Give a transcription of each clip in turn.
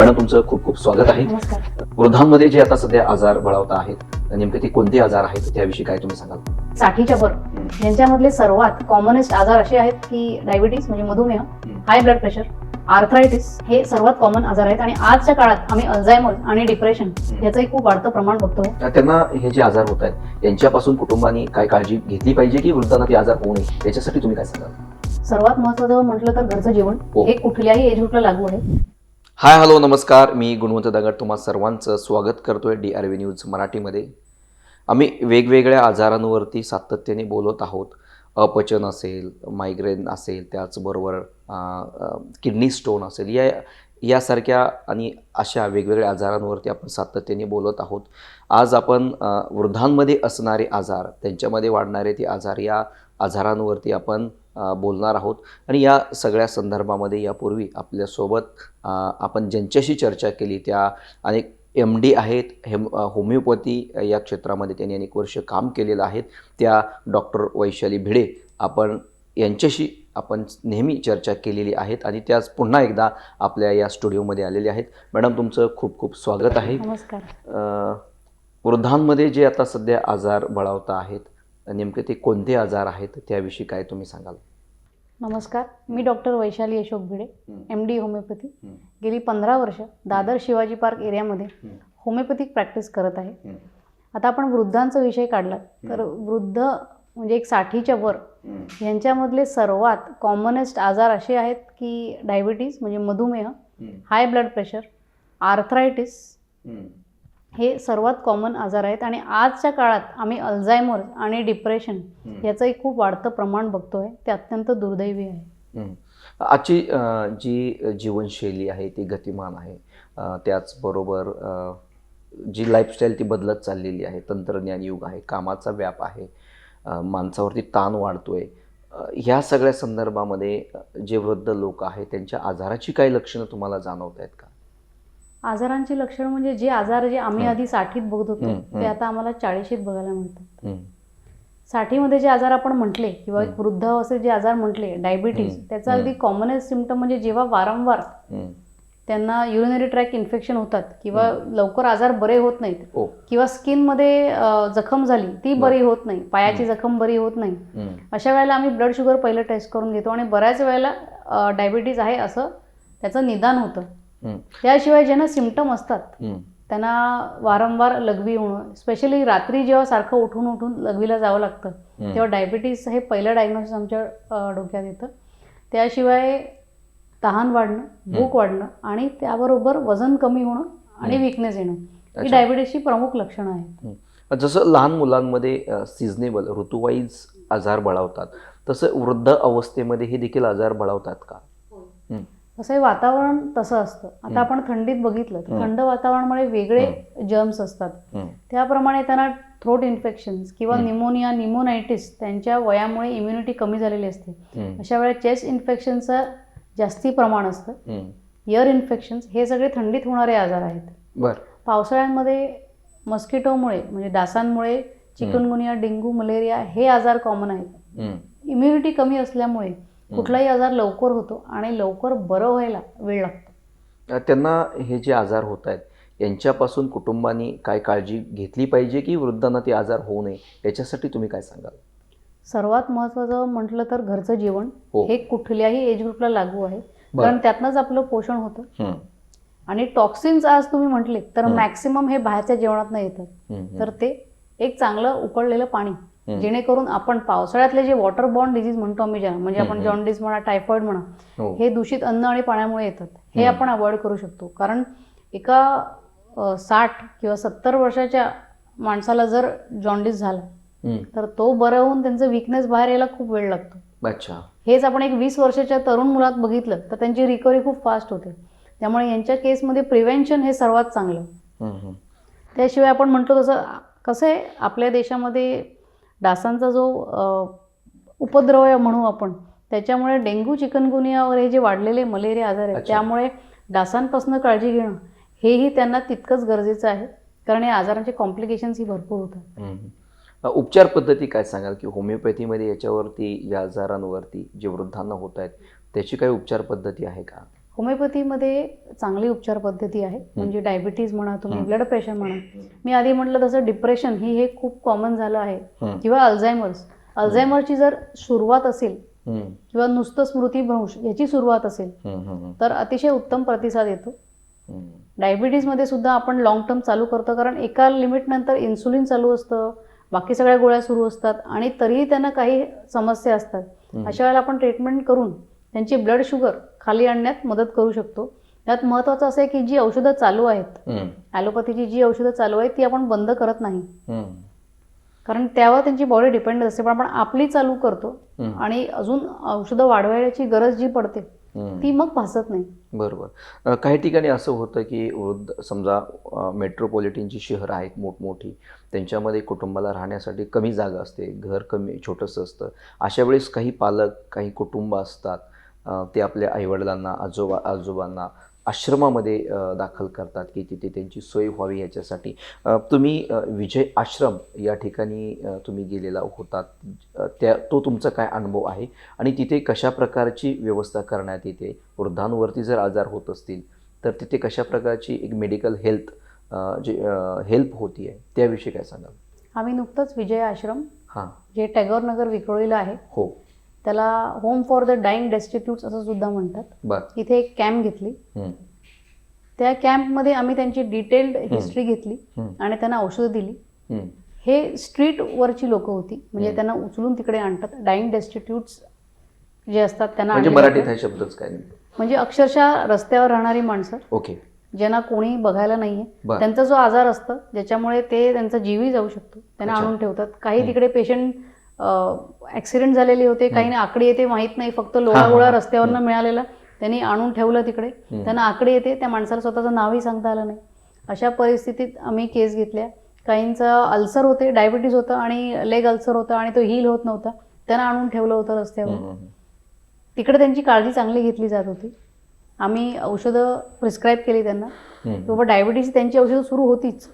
Madam तुमचं खूप खूप स्वागत आहे. वृद्धांमध्ये जे आता सध्या आजार बळावत आहेत नेमके ते कोणते आजार आहेत त्याविषयी काय तुम्ही सांगाल? साठीच्या वर यांच्यामधले सर्वात कॉमनेस्ट आजार असे आहेत की डायबिटीस म्हणजे मधुमेह हाय ब्लड प्रेशर आर्थरायटिस हे सर्वात कॉमन आजार आहेत. आणि आजच्या काळात आम्ही अल्झायमर आणि डिप्रेशन याचंही खूप वाढतं प्रमाण बघतो. त्यांना हे जे आजार होत आहेत यांच्यापासून कुटुंबाने काय काळजी घेतली पाहिजे की वृद्धांना ते आजार होऊ नये? याच्यासाठी तुम्ही काय सांगाल? सर्वात महत्वाचं म्हटलं तर घरचं जेवण. हो. हे कुठल्याही एज ग्रुपला लागू आहे. हाय हॅलो नमस्कार. मी गुणवंत दगड तुम्हा सर्वांचं स्वागत करतोय डी आर व्ही न्यूज मराठीमध्ये. आम्ही वेगवेगळ्या आजारांवरती सातत्याने बोलत आहोत. अपचन असेल मायग्रेन असेल त्याचबरोबर किडनी स्टोन असेल या यासारख्या आणि अशा वेगवेगळ्या आजारांवरती आपण सातत्याने बोलत आहोत. आज आपण वृद्धांमध्ये असणारे आजार त्यांच्यामध्ये वाढणारे ते आजार या आजारांवरती आपण बोलणार आहोत. आणि या सगळ्या संदर्भामध्ये यापूर्वी आपल्यासोबत आपण ज्यांच्याशी चर्चा केली त्या अनेक एम डी आहेत हेम होमिओपॅथी या क्षेत्रामध्ये त्यांनी अनेक वर्ष काम केलेलं आहे त्या डॉक्टर वैशाली भिडे आपण यांच्याशी आपण नेहमी चर्चा केलेली आहेत आणि त्याच पुन्हा एकदा आपल्या या स्टुडिओमध्ये आलेले आहेत. मॅडम तुमचं खूप खूप स्वागत आहे. नमस्कार. वृद्धांमध्ये जे आता सध्या आजार बळावता आहेत नेमके ते कोणते आजार आहेत त्याविषयी काय तुम्ही सांगाल नमस्कार मी doctor Vaishali Ashok Bhide. M D homeopathy. गेली पंधरा वर्ष दादर शिवाजी पार्क एरियामध्ये. होमिओपॅथिक प्रॅक्टिस करत आहे. आता आपण वृद्धांचा विषय काढला तर वृद्ध म्हणजे एक साठीच्या वर यांच्यामधले सर्वात कॉमनेस्ट आजार असे आहेत की डायबिटीज म्हणजे मधुमेह हाय ब्लड प्रेशर आर्थरायटिस हे सर्वात कॉमन आजार आहेत. आणि आजच्या काळात आम्ही अल्झायमर आणि डिप्रेशन याचंही खूप वाढतं प्रमाण बघतोय. ते अत्यंत दुर्दैवी आहे. आजची जी जीवनशैली आहे ती गतिमान आहे. त्याचबरोबर जी लाईफस्टाईल ती बदलत चाललेली आहे तंत्रज्ञान युग आहे कामाचा व्याप आहे माणसावरती ताण वाढतोय. ह्या सगळ्या संदर्भामध्ये जे वृद्ध लोक आहेत त्यांच्या आजाराची काही लक्षणं तुम्हाला जाणवत आहेत का? आजारांची लक्षणं म्हणजे जे आजार जे आम्ही हं. आधी साठीत बघत होतो हं, हं. ते आता आम्हाला चाळीशीत बघायला मिळतात हं. साठीमध्ये जे आजार आपण म्हटले किंवा हं. वृद्ध असे जे आजार म्हटले डायबिटीज हं. त्याचा हं. अगदी कॉमनेस्ट सिमटम म्हणजे जेव्हा वारंवार हं. त्यांना युरिनरी ट्रॅक इन्फेक्शन होतात किंवा लवकर आजार बरे होत नाहीत ओ किंवा स्किनमध्ये जखम झाली ती बरं. होत नाही पायाची हं. जखम बरी होत नाही हं. अशा वेळेला आम्ही ब्लड शुगर पहिलं टेस्ट करून घेतो आणि बऱ्याच वेळेला डायबिटीज आहे असं त्याचं निदान होतं हं. त्याशिवाय ज्यांना सिमटम असतात हं. त्यांना वारंवार लघवी होणं स्पेशली रात्री जेव्हा सारखं उठून उठून लघवीला जावं लागतं हं. तेव्हा डायबिटीज हे पहिलं डायग्नोसिस आमच्या डोक्यात येतं त्याशिवाय तहान वाढणं भूक वाढणं आणि त्याबरोबर वजन कमी होणं आणि हं. विकनेस येणं ही. डायबिटीसची प्रमुख लक्षणं आहेत जसं लहान मुलांमध्ये सिजनेबल ऋतुवाईज आजार बळावतात तसं वृद्ध अवस्थेमध्ये हे देखील आजार बळावतात का तसं हे वातावरण तसं असतं. आता आपण थंडीत बघितलं तर. थंड वातावरणामुळे वेगळे जर्म्स असतात. त्याप्रमाणे त्यांना थ्रोट इन्फेक्शन्स किंवा. निमोनिया निमोनायटिस त्यांच्या वयामुळे इम्युनिटी कमी झालेली असते. अशा वेळेला चेस्ट इन्फेक्शनचं जास्ती प्रमाण असतं. इयर इन्फेक्शन्स हे सगळे थंडीत होणारे आजार आहेत पावसाळ्यामध्ये मस्किटोमुळे म्हणजे डासांमुळे चिकनगुनिया डेंग्यू मलेरिया हे आजार कॉमन आहेत. इम्युनिटी कमी असल्यामुळे कुठलाही आजार लवकर होतो आणि लवकर बरं व्हायला वेळ लागतो त्यांना हे जे आजार होत आहेत यांच्यापासून कुटुंबानी काय काळजी घेतली पाहिजे की वृद्धांना ते आजार होऊ नये याच्यासाठी तुम्ही काय सांगाल सर्वात महत्त्वाचं म्हटलं तर घरचं जेवण हो. हे कुठल्याही एज ग्रुपला लागू आहे. कारण त्यातनंच आपलं पोषण होतं. आणि टॉक्सिन्स आज तुम्ही म्हटले तर. मॅक्सिमम हे बाहेरच्या जेवणातनं येतात हं. हं. तर ते एक चांगलं उकळलेलं पाणी. जेणेकरून आपण पावसाळ्यातले जे वॉटर बॉन्ड डिझीज म्हणतो आम्ही ज्याला म्हणजे आपण. जॉन्डिस म्हणा टायफॉइड म्हणा हो. हे दूषित अन्न आणि पाण्यामुळे येतात हे. आपण अवॉइड करू शकतो कारण एका साठ किंवा सत्तर वर्षाच्या माणसाला जर जॉन्डिस झाला. तर तो बरं होऊन त्यांचं विकनेस बाहेर यायला खूप वेळ लागतो अच्छा हेच आपण एक वीस वर्षाच्या तरुण मुलात बघितलं तर त्यांची रिकव्हरी खूप फास्ट होते त्यामुळे यांच्या केसमध्ये प्रिव्हेन्शन हे सर्वात चांगलं. त्याशिवाय आपण म्हणतो तसं कसं आहे आपल्या देशामध्ये डासांचा जो उपद्रव आहे म्हणू आपण त्याच्यामुळे डेंग्यू चिकनगुनिया वगैरे हे जे वाढलेले मलेरिया आजार आहेत. त्यामुळे डासांपासून काळजी घेणं हेही त्यांना तितकंच गरजेचं आहे. कारण या आजारांचे कॉम्प्लिकेशन्स ही भरपूर होतात. उपचार पद्धती काय सांगाल? की होमिओपॅथीमध्ये याच्यावरती या आजारांवरती जे वृद्धांना होत आहेत त्याची काही उपचार पद्धती आहे का? होमिओपॅथीमध्ये चांगली उपचार पद्धती आहे म्हणजे डायबिटीज म्हणा तुम्ही. ब्लड प्रेशर म्हणा. मी आधी म्हटलं तसं डिप्रेशन ही हे खूप कॉमन झालं आहे. किंवा अल्झायमर्स. अल्झायमरची जर सुरुवात असेल किंवा नुसतं स्मृतीभ्रंश याची सुरुवात असेल तर अतिशय उत्तम प्रतिसाद येतो. डायबिटीजमध्ये सुद्धा आपण लॉंग टर्म चालू करतो कारण एका लिमिटनंतर इन्सुलिन चालू असतं बाकी सगळ्या गोळ्या सुरू असतात आणि तरीही त्यांना काही समस्या असतात. अशा वेळेला आपण ट्रीटमेंट करून त्यांची ब्लड शुगर खाली आणण्यात मदत करू शकतो. त्यात महत्त्वाचं असं आहे की जी औषधं चालू आहेत ॲलोपॅथीची जी औषधं चालू आहेत ती आपण बंद करत नाही. कारण त्यावर त्यांची बॉडी डिपेंड असते पण आपण आपली चालू करतो. आणि अजून औषधं वाढवायची गरज जी पडते. ती मग भासत नाही. बरोबर. काही ठिकाणी असं होतं की वृद्ध समजा अ, मेट्रोपॉलिटन जी शहरं आहेत मोठमोठी त्यांच्यामध्ये कुटुंबाला राहण्यासाठी कमी जागा असते घर कमी छोटंसं असतं. अशा वेळेस काही पालक काही कुटुंब असतात ते आपल्या आईवडिलांना आजोबा आजोबांना आश्रमामध्ये दाखल करतात की तिथे त्यांची सोय व्हावी याच्यासाठी. तुम्ही विजय आश्रम या ठिकाणी तुम्ही गेलेला होतात. त्या तो तुमचा काय अनुभव आहे? आणि तिथे कशा प्रकारची व्यवस्था करण्यात येते? वृद्धांवरती जर आजार होत असतील तर तिथे कशा प्रकारची एक मेडिकल हेल्थ जे हेल्प होती आहे? त्याविषयी काय सांगाल? आम्ही नुकतंच विजय आश्रम हां. जे टॅगोर नगर विक्रोळीला आहे हो. त्याला home for the dying destitutes असं सुद्धा म्हणतात. इथे एक कॅम्प घेतली. त्या कॅम्पमध्ये आम्ही त्यांची डिटेल्ड हिस्ट्री घेतली आणि त्यांना औषधं दिली. हं, हे स्ट्रीटवरची लोकं होती. म्हणजे. त्यांना उचलून तिकडे आणतात. डाईंग डेस्टिट्यूट्स जे असतात त्यांना म्हणजे म्हणजे अक्षरशः रस्त्यावर राहणारी माणसं. ओके. ज्यांना कोणी बघायला नाहीये. त्यांचा जो आजार असतं ज्याच्यामुळे ते त्यांचा जीवही जाऊ शकतो. त्यांना. आणून ठेवतात. काही. तिकडे पेशंट ऍक्सिडेंट झालेले होते. काही आकडी येते माहीत नाही फक्त लोळा गोळा हा. रस्त्यावरनं मिळालेला. त्यांनी आणून ठेवलं तिकडे. त्यांना आकडी येते त्या माणसाला स्वतःचं नावही सांगता आलं नाही. अशा परिस्थितीत आम्ही केस घेतल्या. काहींचा अल्सर होते डायबिटीज होतं आणि लेग अल्सर होतं आणि तो हील होत नव्हता. त्यांना आणून ठेवलं होतं रस्त्यावर. तिकडे त्यांची काळजी चांगली घेतली जात होती. आम्ही औषधं प्रिस्क्राईब केली त्यांना. बाबा डायबिटीज त्यांची औषधं सुरू होतीच.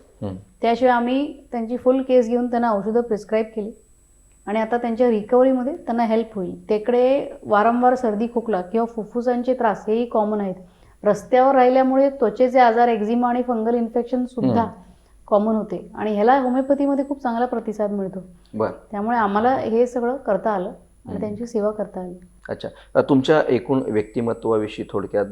त्याशिवाय आम्ही त्यांची फुल केस घेऊन त्यांना औषधं प्रिस्क्राईब केली. आणि आता त्यांच्या रिकव्हरीमध्ये त्यांना हेल्प होईल. तिकडे वारंवार सर्दी खोकला किंवा फुफ्फुसांचे त्रास हेही कॉमन आहेत. रस्त्यावर राहिल्यामुळे त्वचेचे आजार एक्झिमा आणि फंगल इन्फेक्शन सुद्धा. कॉमन होते. आणि ह्याला होमिओपॅथीमध्ये खूप चांगला प्रतिसाद मिळतो. बर. त्यामुळे आम्हाला हे सगळं करता आलं आणि. त्यांची सेवा करता आली. अच्छा. तुमच्या एकूण व्यक्तिमत्वाविषयी थोडक्यात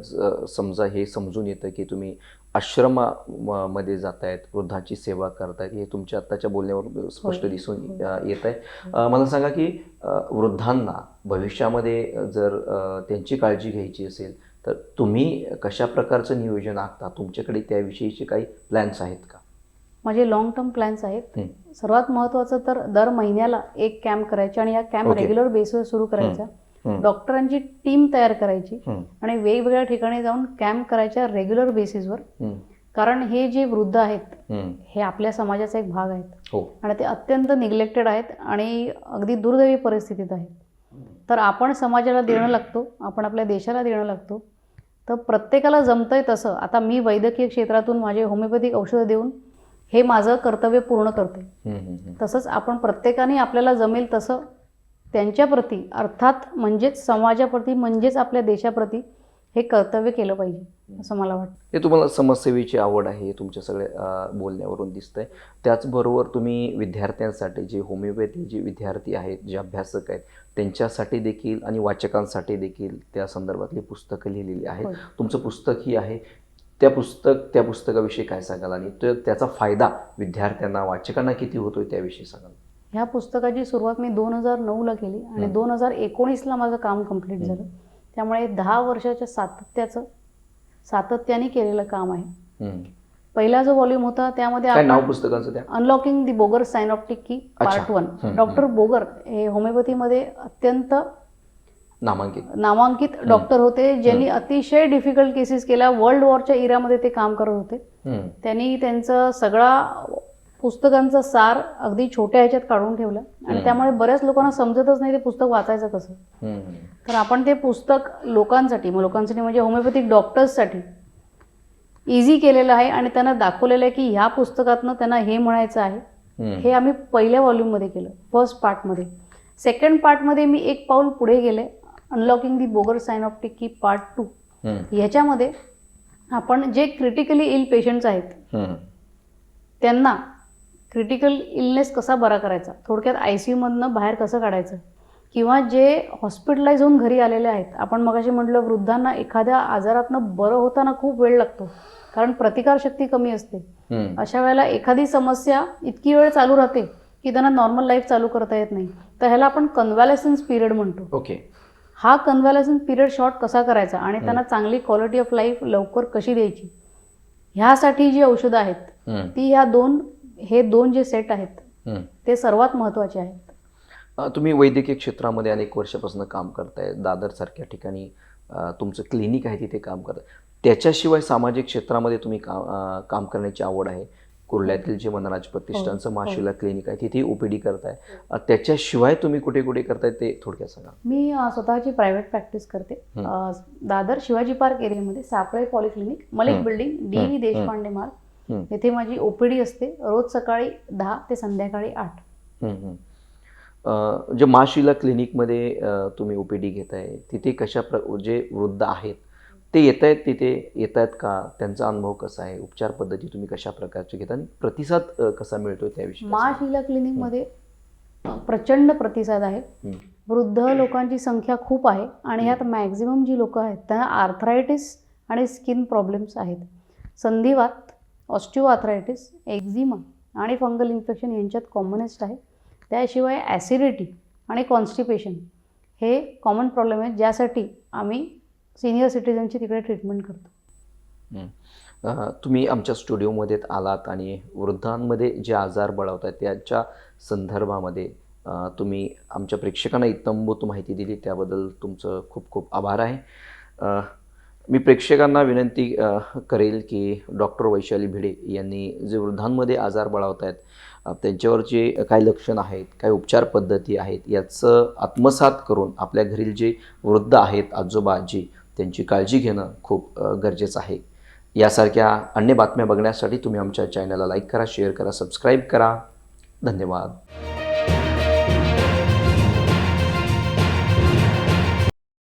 समजा हे समजून येतं की तुम्ही आश्रमामध्ये जातायत वृद्धाची सेवा करतायत हे तुमच्या आत्ताच्या बोलण्यावर स्पष्ट. दिसून अ, येत आहे. मला सांगा की वृद्धांना भविष्यामध्ये जर त्यांची काळजी घ्यायची असेल तर तुम्ही कशा प्रकारचं नियोजन आखता? तुमच्याकडे त्याविषयीचे काही प्लॅन्स आहेत का? माझे लॉंग टर्म प्लॅन्स आहेत. हं, सर्वात महत्त्वाचं तर दर महिन्याला एक कॅम्प करायचे आणि या कॅम्प. रेग्युलर बेसवर सुरू करायचा. हं, डॉक्टरांची टीम तयार करायची आणि वेगवेगळ्या ठिकाणी जाऊन कॅम्प करायच्या रेग्युलर बेसिसवर. कारण हे जे वृद्ध आहेत हं. आपल्या समाजाचा एक भाग आहेत. हो. आणि ते अत्यंत निग्लेक्टेड आहेत आणि अगदी दुर्दैवी परिस्थितीत आहेत. तर आपण समाजाला देणं लागतो आपण आपल्या देशाला देणं लागतो. तर प्रत्येकाला जमतंय तसं. आता मी वैद्यकीय क्षेत्रातून माझे होमिओपॅथिक औषधं देऊन हे माझं कर्तव्य पूर्ण करते. तसंच आपण प्रत्येकाने आपल्याला जमेल तसं त्यांच्याप्रती अर्थात म्हणजेच समाजाप्रती म्हणजेच आपल्या देशाप्रती हे कर्तव्य केलं पाहिजे असं मला वाटतं. हे तुम्हाला समाजसेवेची आवड आहे हे तुमच्या सगळ्या बोलण्यावरून दिसतंय. त्याचबरोबर तुम्ही विद्यार्थ्यांसाठी जे होमिओपॅथी जे विद्यार्थी आहेत जे अभ्यासक आहेत त्यांच्यासाठी देखील आणि वाचकांसाठी देखील त्या संदर्भातली पुस्तकं लिहिलेली आहेत. तुमचं पुस्तकही आहे. त्या पुस्तक त्या पुस्तकाविषयी काय सांगाल? आणि त्याचा फायदा विद्यार्थ्यांना वाचकांना किती होतोय त्याविषयी सांगाल? ह्या पुस्तकाची सुरुवात मी दोन हजार नऊला केली आणि. दोन हजार एकोणीसला माझं काम कंप्लीट हं. झालं त्यामुळे दहा वर्षाच्या सातत्याचं सातत्याने केलेलं काम आहे हं. पहिला जो व्हॉल्यूम होता त्यामध्ये अनलॉकिंग दी बोगर सायनॉप्टिक की. पार्ट वन डॉक्टर बोगर हे होमिओपॅथीमध्ये अत्यंत नामांकित नामांकित डॉक्टर होते ज्यांनी अतिशय डिफिकल्ट केसेस केल्या वर्ल्ड वॉरच्या इरामध्ये ते काम करत होते. त्यांनी त्यांचं सगळा पुस्तकांचा सार अगदी छोट्या ह्याच्यात काढून ठेवलं. आणि. त्यामुळे बऱ्याच लोकांना समजतच नाही ते पुस्तक वाचायचं कसं. तर आपण ते पुस्तक लोकांसाठी मग लोकांसाठी म्हणजे होमिओपॅथिक डॉक्टर्ससाठी इझी केलेलं आहे आणि त्यांना दाखवलेलं आहे की ह्या पुस्तकातनं त्यांना हे म्हणायचं आहे. हं. आम्ही पहिल्या व्हॉल्यूममध्ये केलं फर्स्ट पार्टमध्ये सेकंड पार्टमध्ये मी एक पाऊल पुढे गेले अनलॉकिंग दी बोगर सायनॉप्टिक की पार्ट टू ह्याच्यामध्ये आपण जे क्रिटिकली इल पेशंट्स आहेत त्यांना क्रिटिकल इलनेस कसा बरा करायचा? थोडक्यात आय सी यूमधनं बाहेर कसं काढायचं? किंवा जे हॉस्पिटलाइज होऊन घरी आलेले आहेत आपण मगाशी म्हटलं वृद्धांना एखाद्या आजारातनं बरं होताना खूप वेळ लागतो कारण प्रतिकारशक्ती कमी असते. अशा वेळेला एखादी समस्या इतकी वेळ चालू राहते की त्यांना नॉर्मल लाईफ चालू करता येत नाही. तर ह्याला आपण कन्व्हॅलेसन्स पिरियड म्हणतो. ओके हा कन्व्हॅलेसन्स पिरियड शॉर्ट कसा करायचा आणि त्यांना चांगली क्वालिटी ऑफ लाईफ लवकर कशी द्यायची? ह्यासाठी जी औषधं आहेत ती ह्या दोन हे दोन जे सेट आहेत. ते सर्वात महत्त्वाचे आहेत तुम्ही वैद्यकीय क्षेत्रामध्ये अनेक वर्षापासून काम करताय दादरसारख्या ठिकाणी अ, तुमचं क्लिनिक आहे तिथे काम करताय त्याच्याशिवाय सामाजिक क्षेत्रामध्ये तुम्ही काम काम करण्याची आवड आहे कुर्ल्यातील जे मनराज प्रतिष्ठानचं हो. माशिला क्लिनिक आहे तिथे ओपीडी करताय त्याच्याशिवाय तुम्ही कुठे कुठे करताय ते थोडक्यात सांगा मी स्वतःची प्रायव्हेट प्रॅक्टिस करते हं. दादर शिवाजी पार्क एरियामध्ये सापळे पॉलिक्लिनिक मलिक हं. बिल्डिंग डी हं. व्ही देशपांडे मार्ग येथे माझी ओपीडी असते रोज सकाळी दहा ते संध्याकाळी आठ. जे माशिला क्लिनिकमध्ये तुम्ही ओपीडी घेताय तिथे कशा प्र जे वृद्ध आहेत ते येत आहेत तिथे येत आहेत का? त्यांचा अनुभव कसा आहे? उपचार पद्धती तुम्ही कशा प्रकारचे घेता? आणि प्रतिसाद कसा मिळतोय त्याविषयी मा काय शिला क्लिनिकमध्ये प्रचंड प्रतिसाद आहे. वृद्ध लोकांची संख्या खूप आहे आणि यात मॅक्झिमम जी लोकं आहेत त्यांना आर्थरायटिस आणि स्किन प्रॉब्लेम्स आहेत. संधिवात ऑस्टिओआर्थरायटिस एक्झिमा आणि फंगल इन्फेक्शन यांच्यात कॉमनेस्ट आहे. त्याशिवाय ॲसिडिटी आणि कॉन्स्टिपेशन हे कॉमन प्रॉब्लेम आहेत ज्यासाठी आम्ही सिनियर सिटीजनची तिकडे ट्रीटमेंट करतो. तुम्ही आमच्या स्टुडिओमध्ये आलात आणि वृद्धांमध्ये जे आजार बळावत आहेत त्याच्या संदर्भामध्ये तुम्ही आमच्या प्रेक्षकांना इतंभूत माहिती दिली त्याबद्दल तुमचं खूप खूप आभार आहे. मी प्रेक्षकांना विनंती करेल की डॉक्टर वैशाली भिडे यांनी जे वृद्धांमध्ये आजार बळावत आहेत त्यांच्यावरचे त्यांच्यावर जे लक्षण आहेत काय उपचार पद्धती आहेत याचं आत्मसात करून आपल्या घरील जे वृद्ध आहेत आजोबा आजी त्यांची काळजी घेणं खूप गरजेचं आहे. यासारख्या अन्य बातम्या बघण्यासाठी तुम्ही आमच्या चॅनलला लाईक करा शेअर करा सबस्क्राईब करा. धन्यवाद.